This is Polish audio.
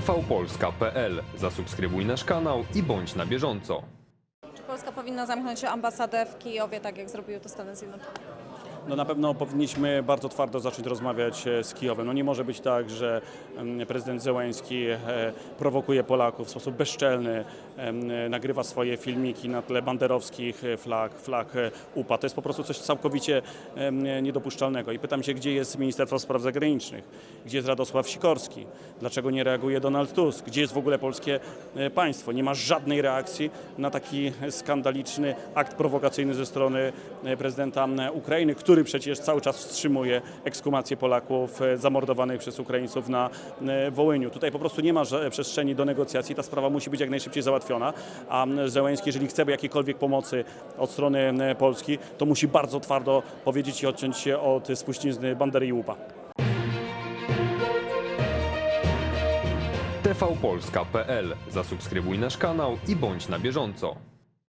tvpolska.pl. Zasubskrybuj nasz kanał i bądź na bieżąco. Czy Polska powinna zamknąć ambasadę w Kijowie, tak jak zrobiły to Stany Zjednoczone? No na pewno powinniśmy bardzo twardo zacząć rozmawiać e, z Kijowem. No nie może być tak, że em, prezydent Zełenski e, prowokuje Polaków w sposób bezczelny, nagrywa swoje filmiki na tle banderowskich e, flag, flag UPA. To jest po prostu coś całkowicie niedopuszczalnego. I pytam się, gdzie jest Ministerstwo Spraw Zagranicznych, gdzie jest Radosław Sikorski, dlaczego nie reaguje Donald Tusk, gdzie jest w ogóle polskie państwo. Nie ma żadnej reakcji na taki skandaliczny akt prowokacyjny ze strony prezydenta Ukrainy, który przecież cały czas wstrzymuje ekshumację Polaków e, zamordowanych przez Ukraińców na e, Wołyniu. Tutaj po prostu nie ma przestrzeni do negocjacji. Ta sprawa musi być jak najszybciej załatwiona, a m, Zełenski, jeżeli chce jakiejkolwiek pomocy od strony Polski, to musi bardzo twardo powiedzieć i odciąć się od spuścizny Bandery i łupa. tvpolska.pl. Zasubskrybuj nasz kanał i bądź na bieżąco.